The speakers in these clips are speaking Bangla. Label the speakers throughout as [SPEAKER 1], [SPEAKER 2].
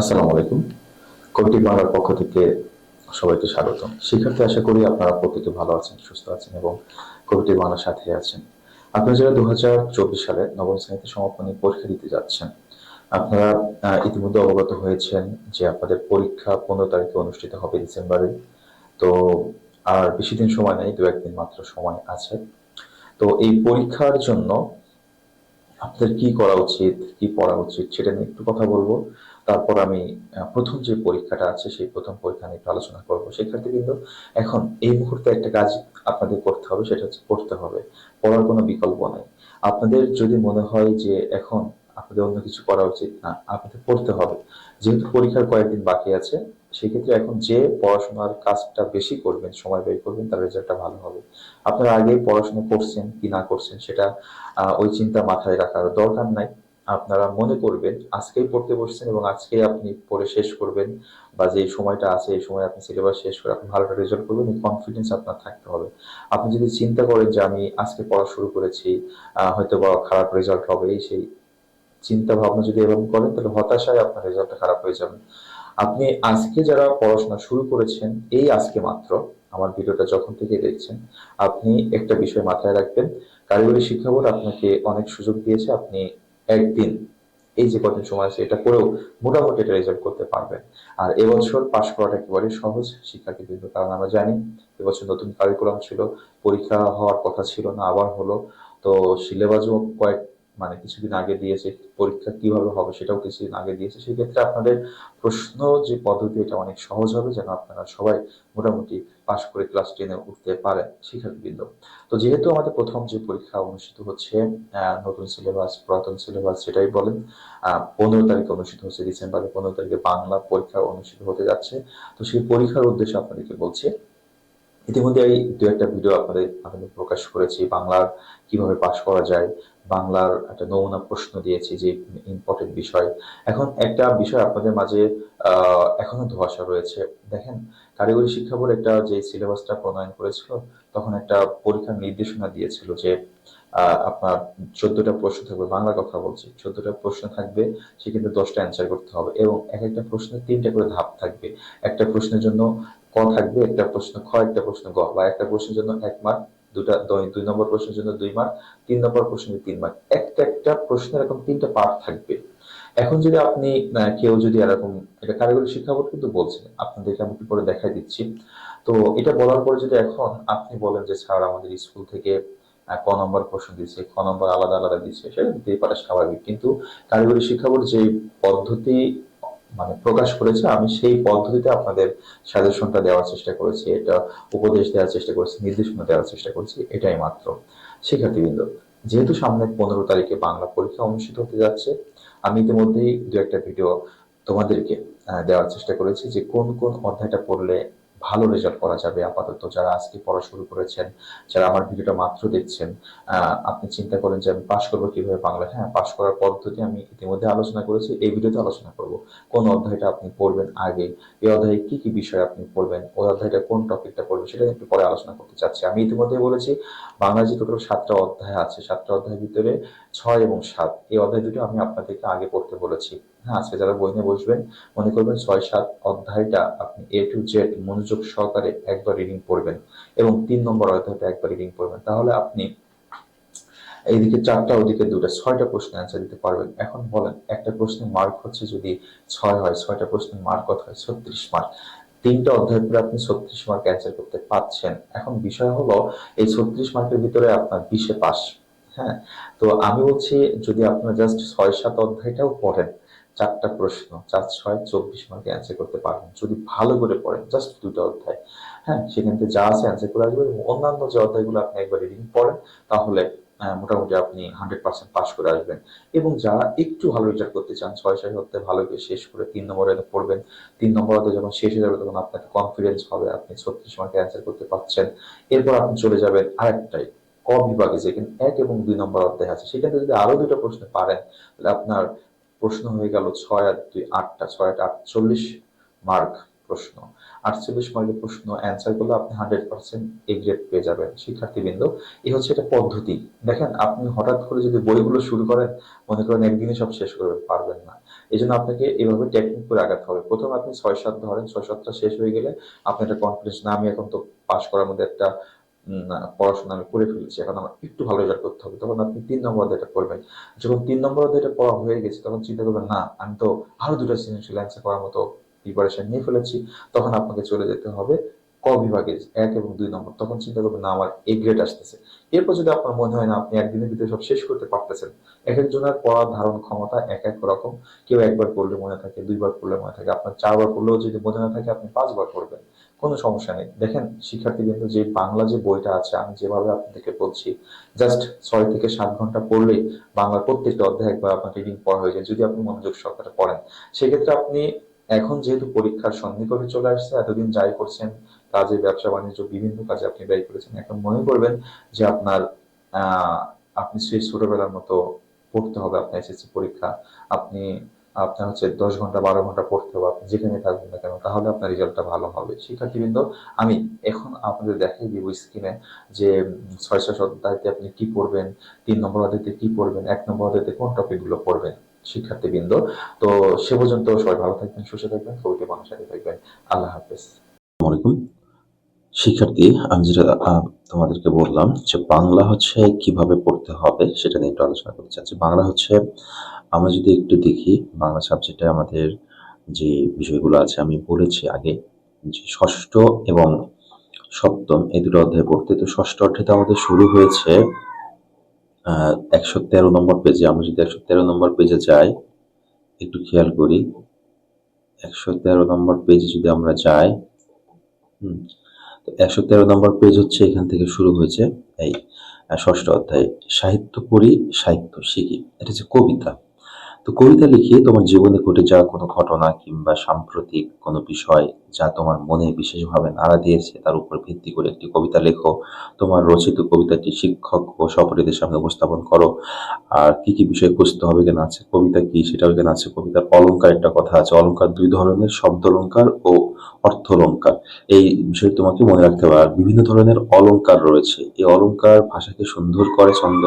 [SPEAKER 1] আসসালামু আলাইকুম। কোটি বাংলার পক্ষ থেকে সবাইকে স্বাগত শিক্ষার্থী, আশা করি আপনারা প্রত্যেকে ভালো আছেন, সুস্থ আছেন এবং কোটি বাংলার সাথে আছেন। আপনারা যারা দু হাজার চব্বিশ সালে নবম শ্রেণীতে সমাপনী পরীক্ষা দিতে যাচ্ছেন, আপনারা ইতিমধ্যে অবগত হয়েছেন যে আপনাদের পরীক্ষা পনেরো তারিখে অনুষ্ঠিত হবে ডিসেম্বরে। তো, আর বেশি দিন সময় নেই দু একদিন মাত্র সময় আছে। তো এই পরীক্ষার জন্য আপনাদের কি করা উচিত, কি পড়া উচিত সেটা নিয়ে একটু কথা বলব। তারপর আমি প্রথম যে পরীক্ষাটা আছে সেই প্রথম পরীক্ষা নিয়ে একটু আলোচনা করব। কিন্তু এখন এই মুহূর্তে একটা কাজ আপনাদের করতে হবে, সেটা হচ্ছে পড়তে হবে। পড়ার কোনো বিকল্প নেই। আপনাদের যদি মনে হয় যে এখন আপনাদের অন্য কিছু করা উচিত না, আপনাদের পড়তে হবে। যেহেতু পরীক্ষার কয়েকদিন বাকি আছে সেক্ষেত্রে এখন যে পড়াশোনার কাজটা বেশি করবেন, সময় ব্যয় করবেন, তার রেজাল্টটা ভালো হবে। আপনারা আগে পড়াশোনা করছেন কি না করছেন সেটা ওই চিন্তা মাথায় রাখার দরকার নাই। আপনারা মনে করবেন, আজকেই পড়তে বসছেন এবং আজকেই আপনি পড়ে শেষ করবেন বা যে সময়টা আছে, এই সময় আপনি সিলেবাস শেষ করে আপনি ভালো রেজাল্ট করবেন, এই কনফিডেন্স আপনার থাকতে হবে। আপনি যদি চিন্তা করেন যে আমি আজকে পড়া শুরু করেছি হয়তো বা খারাপ রেজাল্ট হবে সেই চিন্তা ভাবনা যদি এরকম করেন, তাহলে হতাশায় আপনার রেজাল্টটা খারাপ হয়ে যাবে। আপনি আজকে যারা পড়াশোনা শুরু করেছেন, এই আজকে মাত্র, আমার ভিডিওটা যখন থেকে দেখছেন, আপনি একটা বিষয় মাথায় রাখবেন। কারিগরি শিক্ষা বোর্ড আপনাকে অনেক সুযোগ দিয়েছে, আপনি একদিন, এই যে কঠিন সময় আছে, এটা করেও মোটামুটি এটা রেজাল্ট করতে পারবেন। আর এবছর পাশ করাটা একেবারে সহজ শিক্ষার্থী কিন্তু কারণ আমরা জানি, এবছর নতুন কারিকুলাম ছিল, পরীক্ষা হওয়ার কথা ছিল না, আবার হলো। তো সিলেবাসও কয়েক মানে কিছুদিন আগে দিয়েছে, পরীক্ষা কীভাবে হবে সেটাও কিছুদিন আগে দিয়েছে। সেক্ষেত্রে আপনাদের প্রশ্ন যে পদ্ধতি, এটা অনেক সহজ হবে যেন আপনারা সবাই মোটামুটি পাশ করে ক্লাস টেনে উঠতে পারেন শিক্ষার্থীবৃন্দ। তো যেহেতু আমাদের প্রথম যে পরীক্ষা অনুষ্ঠিত হচ্ছে নতুন সিলেবাস পুরাতন সিলেবাস সেটাই বলেন পনেরো তারিখে অনুষ্ঠিত হচ্ছে, ডিসেম্বরের পনেরো তারিখে বাংলা পরীক্ষা অনুষ্ঠিত হতে যাচ্ছে। তো সেই পরীক্ষার উদ্দেশ্যে আপনাদেরকে বলছি ইতিমধ্যে এই দু একটা ভিডিও আপনাদের মাধ্যমে প্রকাশ করেছি, বাংলার কীভাবে পাশ করা যায় বাংলার একটা নমুনা প্রশ্ন দিয়েছি যে ইম্পর্টেন্ট বিষয়। এখন একটা বিষয় আপনাদের মাঝে এখনও ধোঁয়াশা রয়েছে। দেখেন, কারিগরি শিক্ষা বোর্ড একটা যে সিলেবাসটা প্রণয়ন করেছিল, তখন একটা পরীক্ষার নির্দেশনা দিয়েছিল যে আপনার চোদ্দটা প্রশ্ন থাকবে, বাংলা কথা বলছি, চোদ্দটা প্রশ্ন থাকবে, সেক্ষেত্রে দশটা অ্যান্সার করতে হবে এবং এক একটা প্রশ্নে তিনটা করে ধাপ থাকবে। একটা প্রশ্নের জন্য ক থাকবে, একটা প্রশ্ন খ, একটা প্রশ্ন গ বা একটা প্রশ্নের জন্য এক মার্ক দুটা, দুই- নম্বর প্রশ্নের জন্য দুই মার্ক, তিন নম্বর প্রশ্নের তিন মার্ক। একটা একটা প্রশ্নের এরকম তিনটা পার্ট থাকবে। এখন যদি আপনি কেউ যদি এরকম, এটা কারিগরি শিক্ষা বোর্ড কিন্তু বলছে, আপনাদেরকে আমি একটু পরে দেখাই দিচ্ছি। তো এটা বলার পরে যদি এখন আপনি বলেন যে, স্যার, আমাদের স্কুল থেকে ক নম্বর প্রশ্ন দিচ্ছে ক নম্বর আলাদা আলাদা দিচ্ছে সেটা দিতেই পারে স্বাভাবিক। কিন্তু কারিগরি শিক্ষা বোর্ড যে পদ্ধতি মানে প্রকাশ করেছে, আমি সেই পদ্ধতিতে আপনাদের সাজেশনটা দেওয়ার চেষ্টা করেছি, এটা উপদেশ দেওয়ার চেষ্টা করেছি, নির্দেশনা দেওয়ার চেষ্টা করেছি, এটাই মাত্র। শিক্ষার্থীবৃন্দ, যেহেতু সামনে পনেরো তারিখে বাংলা পরীক্ষা অনুষ্ঠিত হতে যাচ্ছে, আমি ইতিমধ্যেই দু একটা ভিডিও তোমাদেরকে দেওয়ার চেষ্টা করেছি যে কোন কোন অধ্যায়টা পড়লে ভালো রেজাল্ট করা যাবে আপাতত। যারা আজকে পড়া শুরু করেছেন, যারা আমার ভিডিওটা মাত্র দেখছেন আপনি চিন্তা করেন যে আমি পাশ করব কীভাবে বাংলা হ্যাঁ পাশ করার পদ্ধতি আমি ইতিমধ্যে আলোচনা করেছি, এই ভিডিওতে আলোচনা করব। কোন অধ্যায়টা আপনি পড়বেন আগে, এই অধ্যায়ে কি কি বিষয় আপনি পড়বেন, ওই অধ্যায়টা কোন টপিকটা পড়বেন সেটা একটু পরে আলোচনা করতে চাচ্ছি। আমি ইতিমধ্যে বলেছি বাংলা যে টোটাল সাতটা অধ্যায় আছে, সাতটা অধ্যায়ের ভিতরে ছয় এবং সাত। এই অধ্যায় দুটো আমি আপনাদেরকে আগে পড়তে বলেছি। হ্যাঁ আজকে যারা বই নিয়ে বসবেন, মনে করবেন ছয়, সাত অধ্যায়টা আপনি এ টু জেড মনোযোগ সহকারে একবার রিডিং পড়বেন এবং তিন নম্বর অধ্যায়টা একবার রিডিং পড়বেন। তাহলে আপনি এইদিকে চারটা, ওদিকে দুটা, ছয়টা প্রশ্ন অ্যান্সার দিতে পারবেন। এখন বলেন, একটা প্রশ্নের মার্ক হচ্ছে যদি ছয় হয়, ছয়টা প্রশ্নের মার্ক কত হয় ছত্রিশ মার্ক তিনটা অধ্যায় পরে আপনি ছত্রিশ মার্ক অ্যান্সার করতে পারছেন। এখন বিষয় হলো, এই ছত্রিশ মার্কের ভিতরে আপনার বিশে পাস হ্যাঁ তো আমি বলছি যদি আপনার জাস্ট ছয় সাত অধ্যায়টাও পড়েন, চারটা প্রশ্ন, চার, ছয়, চব্বিশ মার্কে অ্যান্সার করতে পারবেন, যদি ভালো করে পড়েন জাস্ট দুটো অধ্যায় হ্যাঁ সেখান থেকে যা আছে অ্যান্সার করে আসবেন এবং অন্যান্য যে অধ্যায়গুলো আপনি একবার রিডিং পড়েন, তাহলে মোটামুটি আপনি হান্ড্রেড পার্সেন্ট পাস করে আসবেন এবং যারা একটু ভালো রেজাল্ট করতে চান ছয় ছয় অধ্যায় ভালো করে শেষ করে তিন নম্বরে পড়বেন, তিন নম্বর অধ্যায় যখন শেষ হয়ে যাবে তখন আপনার কনফিডেন্স হবে, আপনি ছত্রিশ মার্কে অ্যান্সার করতে পারছেন, এরপর আপনি চলে যাবেন আরেকটাই ক বিভাগে যেখানে এক এবং দুই নম্বর অধ্যায় আছে। সেখানে যদি আরও দুটো প্রশ্ন পারেন, তাহলে আপনার প্রশ্ন হয়ে গেল ছয় আর দুই আটটা, ছয় আট আটচল্লিশ মার্ক প্রশ্ন। আটচল্লিশ মার্কের প্রশ্ন অ্যান্সার করলে আপনি হান্ড্রেড পার্সেন্ট এ গ্রেড পেয়ে যাবেন শিক্ষার্থীবৃন্দ। এই হচ্ছে এটা পদ্ধতি। দেখেন, আপনি হঠাৎ করে যদি বইগুলো শুরু করেন, মনে করেন একদিনে সব শেষ করবেন পারবেন না। এই জন্য আপনাকে এভাবে টেকনিক করে আগাতে হবে। প্রথমে আপনি ছয় সাত ধরেন, ছয় সাতটা শেষ হয়ে গেলে আপনি একটা কনফিডেন্স না আমি এখন তো পাস করার মধ্যে একটা পড়াশোনা আমি করে ফেলেছি। এখন আমার একটু ভালো রেজাল্ট করতে হবে। তখন আপনি তিন নম্বর অধ্যায়টা করবেন যখন তিন নম্বর অধ্যায়টা পড়া হয়ে গেছে, তখন চিন্তা করবেন, না, আমি তো আরও দুটো সৃজনশীল করার মতো প্রিপারেশন নিয়ে ফেলেছি। তখন আপনাকে চলে যেতে হবে ক বিভাগে এক এবং দুই নম্বর, তখন চিন্তা করবেন, না, আমার এ গ্রেড আসতেছে। এরপর যদি আপনার মনে হয় না, আপনি একদিনের ভিতরে সব শেষ করতে পারতেছেন এক একজনের পড়ার ধারণ ক্ষমতা এক এক রকম। কেউ একবার পড়লে মনে থাকে, দুইবার পড়লে মনে থাকে, আপনার চারবার পড়লেও যদি মনে না থাকে, আপনি পাঁচবার পড়বেন, কোনো সমস্যা নেই। দেখেন, শিক্ষার্থীবৃন্দ, যে বাংলা যে বইটা আছে, আমি যেভাবে আপনাদেরকে বলছি, জাস্ট ছয় থেকে সাত ঘণ্টা পড়লেই বাংলার প্রত্যেকটা অধ্যায় একবার আপনার রিডিং পড়া হয়ে যায়, যদি আপনি মনোযোগ সহকারে পড়েন। সেক্ষেত্রে আপনি এখন যেহেতু পরীক্ষার সন্নিকটে চলে আসছে এতদিন যাই করছেন কাজে, ব্যবসা, বাণিজ্য, বিভিন্ন কাজে আপনি ব্যয় করেছেন। এখন মনে করবেন যে আপনার আপনি সেই ছোটবেলার মতো পড়তে হবে আপনার এসএসসি পরীক্ষা। আপনি, আপনার হচ্ছে দশ ঘণ্টা, বারো ঘণ্টা পড়তে হবে, আপনি যেখানে থাকবেন না কেন, তাহলে আপনার রেজাল্টটা ভালো হবে। শিক্ষার্থীবৃন্দ, আমি এখন আপনাদের দেখাই দিব স্ক্রিনে যে ছয় ছয় অধ্যায়তে আপনি কি পড়বেন, তিন নম্বর অধ্যায়তে কি পড়বেন, এক নম্বর অধ্যায়তে কোন টপিকগুলো পড়বেন, শিক্ষার্থীবৃন্দ। তো সে পর্যন্ত সবাই ভালো থাকবেন, সুস্থ থাকবেন কবিতা মানুষ সাথে থাকবেন। আল্লাহ হাফেজ।
[SPEAKER 2] আসসালামু আলাইকুম। শিক্ষার্থী আমি যেটা তোমাদেরকে বললাম যে বাংলা হচ্ছে কীভাবে পড়তে হবে সেটা নিয়ে একটু আলোচনা করতে চাচ্ছি। বাংলা হচ্ছে, আমরা যদি একটু দেখি, বাংলা সাবজেক্টে আমাদের যে বিষয়গুলো আছে, আমি বলেছি আগে যে ষষ্ঠ এবং সপ্তম এই দুটো অধ্যায় পড়তে। তো ষষ্ঠ অধ্যায়টা আমাদের শুরু হয়েছে একশো তেরো নম্বর পেজে আমরা যদি একশো তেরো নম্বর পেজে যাই, একটু খেয়াল করি, একশো তেরো নম্বর পেজে যদি আমরা যাই, হুম একশো তেরো নম্বর পেজ হচ্ছে, এখান থেকে শুরু হয়েছে এই ষষ্ঠ অধ্যায়, সাহিত্য পড়ি, সাহিত্য শিখি। এটা হচ্ছে কবিতা। তো কবিতা লিখে তোমার জীবনে ঘটে যাওয়া কোনো ঘটনা কিংবা সাম্প্রতিক কোনো বিষয় যা তোমার মনে বিশেষভাবে নাড়া দিয়েছে, তার উপর ভিত্তি করে একটি কবিতা লেখো। তোমার রচিত কবিতাটি শিক্ষক ও সপরিদের সামনে উপস্থাপন করো। আর কি কি বিষয় বুঝতে হবে কেন আছে? কবিতা কি? সেটাও কেন আছে? কবিতার অলঙ্কার একটা কথা আছে। অলঙ্কার দুই ধরনের, শব্দ অলঙ্কার ও অর্থ অলঙ্কার এই বিষয়ে তোমাকে মনে রাখতে হবে। আর বিভিন্ন ধরনের অলঙ্কার রয়েছে। এই অলংকার ভাষাকে সুন্দর করে ছন্দ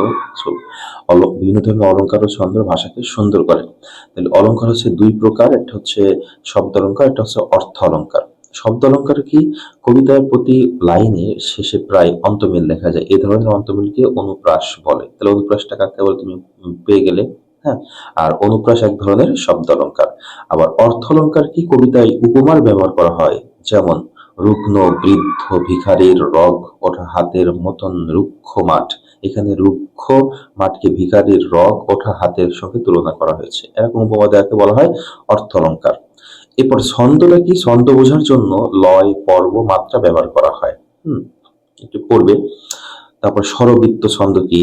[SPEAKER 2] বিভিন্ন ধরনের অলংকার ও ছন্দ ভাষাকে সুন্দর করে তাহলে অলংকার হচ্ছে দুই প্রকার, একটা হচ্ছে শব্দ অলংকার একটা হচ্ছে অর্থ অলংকার শব্দ অলংকার কি? কবিতার প্রতি লাইনে শেষে প্রায় অন্তমিল দেখা যায়। এই ধরনের অন্তমিলকে অনুপ্রাস বলে। তাহলে অনুপ্রাসটা কাকে বলে? তুমি পেয়ে গেলে হ্যাঁ? আর অনুপ্রাস এক ধরনের শব্দ অলংকার আবার অর্থ অলংকার কি? কবিতায় উপমার ব্যবহার করা হয়। যেমন, রুগ্ন, বৃদ্ধ, ভিখারির রগ, ওঠা হাতের মতন রুক্ষ মাঠ। এখানে রুক্ষ মাঠকে ভিখারির রগ ওঠা হাতের সঙ্গে তুলনা করা হয়েছে। এরকম উপমা দেওয়াকে বলা হয় অর্থ অলংকার এরপর ছন্দটা কি? ছন্দ বোঝার জন্য লয়, পর্ব, মাত্রা ব্যবহার করা হয়। হুম, একটু পড়বে। তারপর স্বরবৃত্ত ছন্দ কি?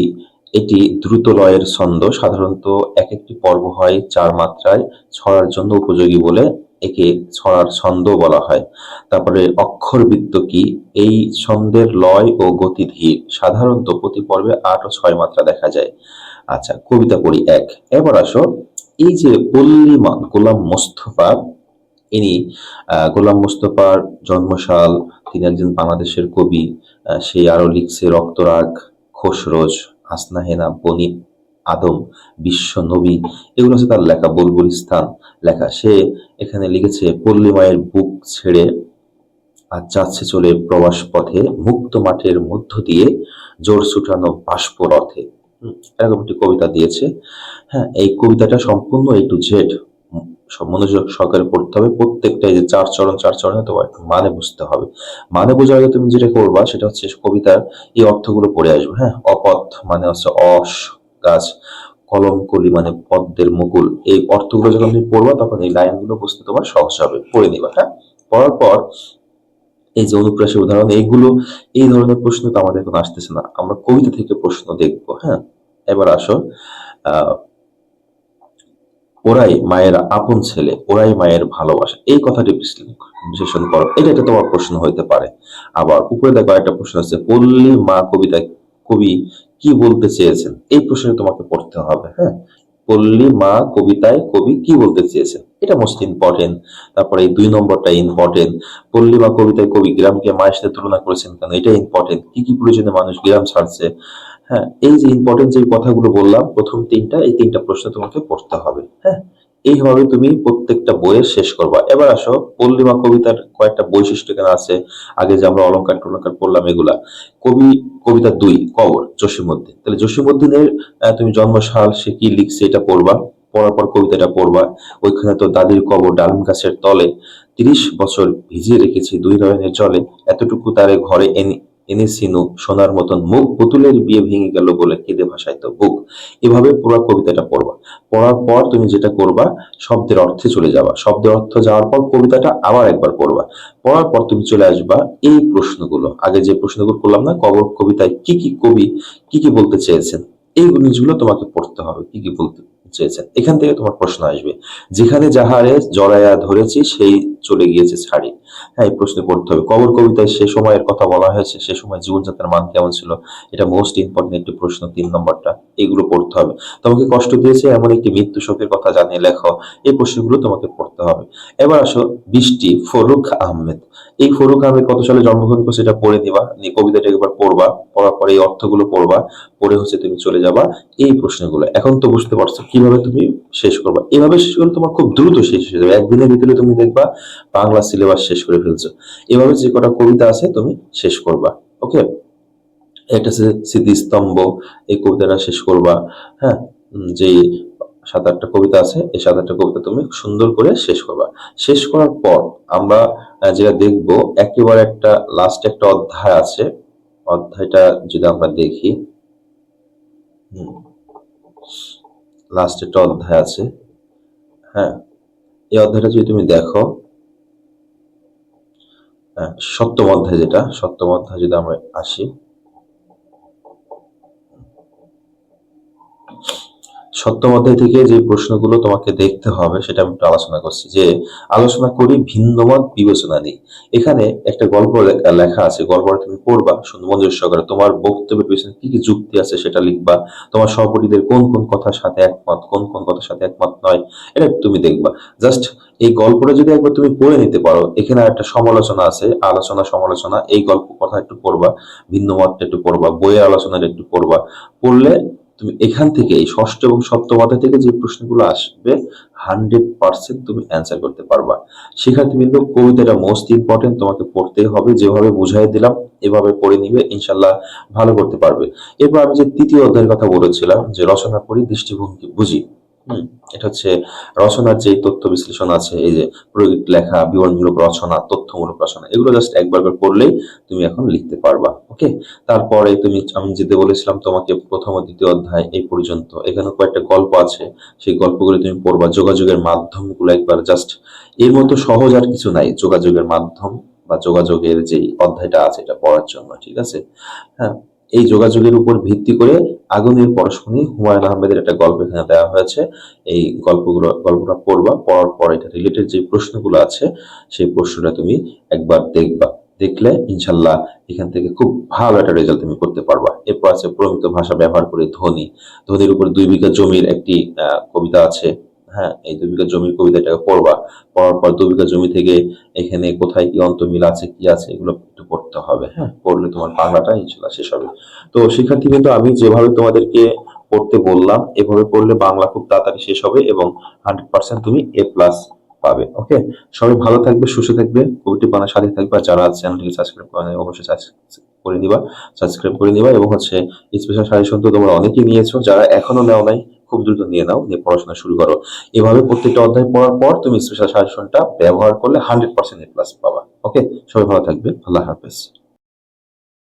[SPEAKER 2] এটি দ্রুত লয়ের ছন্দ। সাধারণত এক একটি পর্ব হয় চার মাত্রায়। ছড়ার জন্য উপযোগী বলে একে ছড়ার ছন্দ বলা হয়। তারপরে অক্ষরবৃত্ত কি? এই ছন্দের লয় ও গতি ধীর। সাধারণত প্রতি পর্বে আট ও ছয় মাত্রা দেখা যায়। আচ্ছা কবিতা পড়ি এক। এবার আসো। এই যে পল্লীমান গোলাম মোস্তফা, ইনি গোলাম মোস্তফার জন্মসাল, তিনি একজন বাংলাদেশের কবি সে আরও লিখছে রক্তরাগ খোসরোজ হাসনা হেনা বনি আদম, বিশ্ব নবী, এগুলো হচ্ছে তার লেখা বুলবুল স্থান। লেখা, সে এখানে লিখেছে পল্লী মায়ের বুক ছেড়ে আর যাচ্ছে চলে প্রবাস পথে, মুক্ত মাঠের মধ্য দিয়ে জোর ছুটানো বাষ্প রথে। এরকম একটি কবিতা দিয়েছে। হ্যাঁ এই কবিতাটা সম্পূর্ণ এ টু জেড মনোযোগ সহকারে পড়তে হবে। প্রত্যেকটা যে চার চরণ, চার চরণে তোমার মানে বুঝতে হবে। মানে বোঝার আগে তুমি যেটা করবা, সেটা হচ্ছে কবিতার এই অর্থগুলো পড়ে আসবে। হ্যাঁ অপথ মানে হচ্ছে অস, গাছ। কলম, কলি মানে পদ্মের মুকুল। এই অর্থগুলো যখন তুমি পড়বা, তখন এই লাইনগুলো বুঝতে তোমার সহজ হবে। পড়ে নিবা হ্যাঁ? পড়ার পর এই যে অনুপ্রাসের উদাহরণ, এইগুলো, এই ধরনের প্রশ্ন তো আমাদের এখন আসতেছে না। আমরা কবিতা থেকে প্রশ্ন দেখব হ্যাঁ? এবার আসো। ওরাই মায়ের আপন ছেলে, ওরাই মায়ের ভালোবাসা। এই কথাটি বিশ্লেষণ করো। এটা একটা তোমার প্রশ্ন হইতে পারে। আবার উপরে দেখো একটা প্রশ্ন আছে পল্লী মা কবিতা, কবি কি বলতে চেয়েছেন? এই প্রশ্নে তোমাকে পড়তে হবে হ্যাঁ? পল্লী, মা, কবিতায় কবি কি বলতে চেয়েছেন? এটা মোস্ট ইম্পর্টেন্ট তারপরে এই দুই নম্বরটা ইম্পর্টেন্ট পল্লী, মা, কবিতায় কবি গ্রামকে মায়ের সাথে তুলনা করেছেন কেন? এটা ইম্পর্টেন্ট কি কি প্রয়োজনে মানুষ গ্রাম ছাড়ছে? হ্যাঁ এই যে ইম্পর্টেন্ট যে কথাগুলো বললাম, প্রথম তিনটা, এই তিনটা প্রশ্ন তোমাকে পড়তে হবে হ্যাঁ? এইভাবে তুমি প্রত্যেকটা বইয়ের শেষ করবা। এবার আসো পল্লিমা কবিতার কয়েকটা বৈশিষ্ট্য এখানে আছে আগে যে আমরা অলঙ্কার টলঙ্কার পড়লাম এগুলা। কবি কবিতা দুই কবর জসীমউদ্দিন। তাহলে জসীমউদ্দিনের আহ, তুমি জন্মসাল সে কি লিখছে এটা পড়বা পড়ার পর কবিতাটা পড়বা। ওইখানে তো দাদির কবর ডালিম গাছের তলে তিরিশ বছর ভিজিয়ে রেখেছি দুই নয়নের জলে এতটুকু তারে ঘরে এনে এনে সিনু, সোনার মতন মুখ, পুতুলের বিয়ে ভেঙে গেল বলে কেঁদে ভাসায় তো বুক। এভাবে পুরো কবিতাটা পড়বা। পড়ার পর তুমি যেটা করবা, শব্দের অর্থে চলে যাবা। শব্দের অর্থ যাওয়ার পর কবিতাটা আবার একবার পড়বা। পড়ার পর তুমি চলে আসবা এই প্রশ্নগুলো। আগে যে প্রশ্নগুলো করলাম না কবর কবিতায় কি কি কবি কি কি বলতে চেয়েছেন, এই জিনিসগুলো তোমাকে পড়তে হবে, কি কি বলতে চেয়েছেন। এখান থেকে তোমার প্রশ্ন আসবে, যেখানে যাহারে জড়াইয়া ধরেছি সেই চলে গিয়েছে ছাড়ি। হ্যাঁ এই প্রশ্নে পড়তে হবে। কবর কবিতায় সে সময়ের কথা বলা হয়েছে, সে সময় জীবনযাত্রার মান কেমন ছিল? এটা মোস্ট ইম্পর্টেন্ট একটি প্রশ্ন, তিন নম্বরটা। এগুলো পড়তে হবে। তোমাকে কষ্ট দিয়েছে এমন একটি মৃত্যু শোকের কথা জানিয়ে লেখো। এই প্রশ্নগুলো তোমাকে পড়তে হবে। এবার আসো, বৃষ্টি ফরুক আহমেদ। এই ফরুক আহমেদ কত সালে জন্মগ্রহণ করছে এটা পড়ে নিয়ে কবিতাটা একবার পড়বা, পড়ার পরে এই অর্থগুলো পড়বা, পড়ে হচ্ছে তুমি চলে যাবা, এই প্রশ্নগুলো। এখন তো বুঝতে পারছ কীভাবে তুমি শেষ করবা। এভাবে শেষ করলে তোমার খুব দ্রুত শেষ হয়ে যাবে। একদিনের ভিতরে তুমি দেখবা বাংলা সিলেবাস শেষ করে ফেলছো। এভাবে যে কটা কবিতা আছে তুমি শেষ করবা, ওকে? এটা হচ্ছে স্মৃতিস্তম্ভ, এই কবিতাটা শেষ করবা হ্যাঁ? যে সাত আটটা কবিতা আছে, এই সাত আটটা কবিতা তুমি সুন্দর করে শেষ করবা। শেষ করার পর আমরা যেটা দেখব, একেবারে একটা লাস্ট একটা অধ্যায় আছে অধ্যায়টা যদি আমরা দেখি লাস্ট একটা অধ্যায় আছে হ্যাঁ এই অধ্যায়টা যদি তুমি দেখো হ্যাঁ, সপ্তম অধ্যায় যেটা সপ্তম অধ্যায় যদি আমরা আসি সপ্তম অধ্যায় থেকে যে প্রশ্নগুলো তোমাকে দেখতে হবে সেটা আমি একটু আলোচনা করছি, যে আলোচনা করি ভিন্নমত বিবেচনা নেই এখানে একটা গল্প লেখা আছে, গল্পটা তুমি পড়বা মনোযোগ সহকারে। তোমার বক্তব্যের পিছনে কি কি যুক্তি আছে সেটা লিখবা। তোমার সহপাঠীদের কোন কোন কথার সাথে একমত, কোন কোন কথার সাথে একমত নয়, এটা তুমি দেখবা। জাস্ট এই গল্পটা যদি একবার তুমি পড়ে নিতে পারো, এখানে একটা সমালোচনা আছে, আলোচনা সমালোচনা। এই গল্প কথা একটু পড়বা ভিন্ন মতটা একটু পড়বা, বইয়ের আলোচনাটা একটু পড়বা। পড়লে তুমি এখান থেকে এই ষষ্ঠ এবং সপ্তম অধ্যায় থেকে যে প্রশ্নগুলো আসবে হান্ড্রেড পার্সেন্ট তুমি অ্যান্সার করতে পারবা। সেক্ষেত্রে কিন্তু কবিতাটা মোস্ট ইম্পর্টেন্ট তোমাকে পড়তেই হবে, যেভাবে বুঝাই দিলাম, এভাবে পড়ে নিবে ইনশাল্লাহ ভালো করতে পারবে। এরপর আমি যে তৃতীয় অধ্যায়ের কথা বলেছিলাম, যে রচনা করি, দৃষ্টিভঙ্গি বুঝি। এটা হচ্ছে রচনার যে তথ্য বিশ্লেষণ আছে, এই যে প্রয়োগিক লেখা, বিবরণমূলক রচনা, তথ্যমূলক রচনা, এগুলো জাস্ট একবার করে পড়লেই তুমি এখন লিখতে পারবা ওকে তারপরে তুমি আমি যেতে বলেছিলাম তোমাকে প্রথম ও দ্বিতীয় অধ্যায় এই পর্যন্ত, এখানে কয়েকটা গল্প আছে, সেই গল্পগুলো তুমি পড়বা, যোগাযোগের মাধ্যমগুলো একবার জাস্ট এর মতো সহজ আর কিছু নাই, যোগাযোগের মাধ্যম বা যোগাযোগের যে অধ্যায়টা আছে এটা পড়ার জন্য, ঠিক আছে? হ্যাঁ এই যোগাযোগের উপর ভিত্তি করে আগুনের পরশমণি হুমায়ুন আহমেদের একটা গল্প এখানে দেওয়া হয়েছে। এই গল্পগুলো, গল্পটা পড়বা, পড়ার পর এটা রিলেটেড যে প্রশ্নগুলো আছে, সেই প্রশ্নটা তুমি একবার দেখবা। দেখলে ইনশাল্লাহ এখান থেকে খুব ভালো একটা রেজাল্ট তুমি করতে পারবা। এরপর আছে প্রমিত ভাষা ব্যবহার করে ধ্বনি ধ্বনির উপর দুই বিঘা জমির একটি কবিতা আছে। হ্যাঁ এই দু বিঘা জমির কবিতাটাকে পড়বা। পড়ার পর দু বিঘা জমি থেকে এখানে কোথায় কি অন্তমিল আছে, কি আছে, এগুলো একটু পড়তে হবে। হ্যাঁ পড়লে তোমার বাংলাটা ইনশাল্লাহ শেষ হবে তো শিক্ষার্থী কিন্তু আমি যেভাবে তোমাদেরকে পড়তে বললাম, এভাবে পড়লে বাংলা খুব তাড়াতাড়ি শেষ হবে এবং হান্ড্রেড পার্সেন্ট তুমি এ প্লাস পাবে ওকে সবাই ভালো থাকবে, সুস্থ থাকবে, কবিটি পানার সাথে থাকবে। আর যারা চ্যানেলটিকে সাবস্ক্রাইব করে অবশ্যই করে নিবা সাবস্ক্রাইব করে নিবা এবং হচ্ছে স্পেশাল সাজেশন তো তোমরা অনেকেই নিয়েছো। যারা এখনও নেও নাই খুব দ্রুত নিয়ে নাও, নিয়ে পড়াশোনা শুরু করো। এভাবে প্রত্যেকটা অধ্যায় পড়ার পর তুমি স্পেশাল সাজেশনটা ব্যবহার করলে হান্ড্রেড পার্সেন্ট প্লাস পাবা। ওকে সবাই ভালো থাকবে। আল্লাহ হাফেজ।